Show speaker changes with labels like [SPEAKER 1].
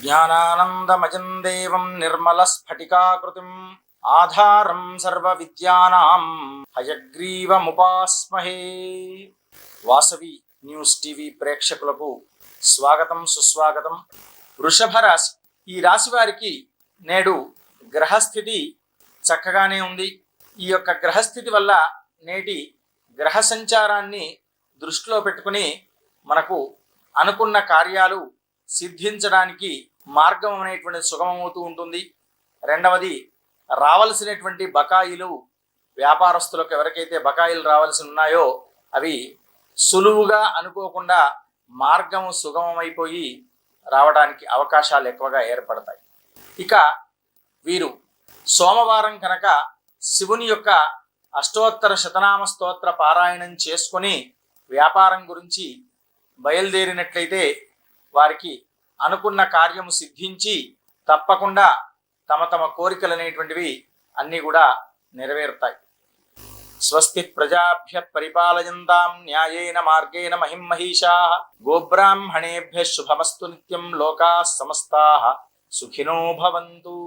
[SPEAKER 1] జ్ఞానానందమయం దేవం నిర్మలస్ఫటికాకృతిం ఆధారం సర్వవిద్యానాం హయగ్రీవముపాస్మహే వాసవి న్యూస్ టీవీ ప్రేక్షకులకు స్వాగతం సుస్వాగతం వృషభ రాశి ఈ రాశి వారికి నేడు గ్రహస్థితి చక్కగానే ఉంది. ఈ యొక్క గ్రహస్థితి వల్ల నేటి గ్రహ సంచారాన్ని దృష్టిలో పెట్టుకుని మనకు అనుకున్న కార్యాలు సిద్ధించడానికి మార్గం అనేటువంటి సుగమమవుతూ ఉంటుంది. రెండవది రావలసినటువంటి బకాయిలు వ్యాపారస్తులకు ఎవరికైతే బకాయిలు రావాల్సి ఉన్నాయో అవి సులువుగా అనుకోకుండా మార్గం సుగమమైపోయి రావడానికి అవకాశాలు ఎక్కువగా ఏర్పడతాయి. ఇక వీరు సోమవారం కనుక శివుని యొక్క అష్టోత్తర శతనామ స్తోత్ర పారాయణం చేసుకొని వ్యాపారం గురించి బయలుదేరినట్లయితే వారికి అనుకున్న కార్యము సిద్ధించి తప్పకుండా తమ తమ కోరికలు అనేటువంటివి అన్నీ కూడా నెరవేరుతాయి. స్వస్తి ప్రజాభ్య పరిపాలయంతాం న్యాయేన మార్గేణ మహిం మహిషా గోబ్రాహ్మణేభ్య శుభమస్తు నిత్యం లోకా సమస్తా సుఖినో భవంతు.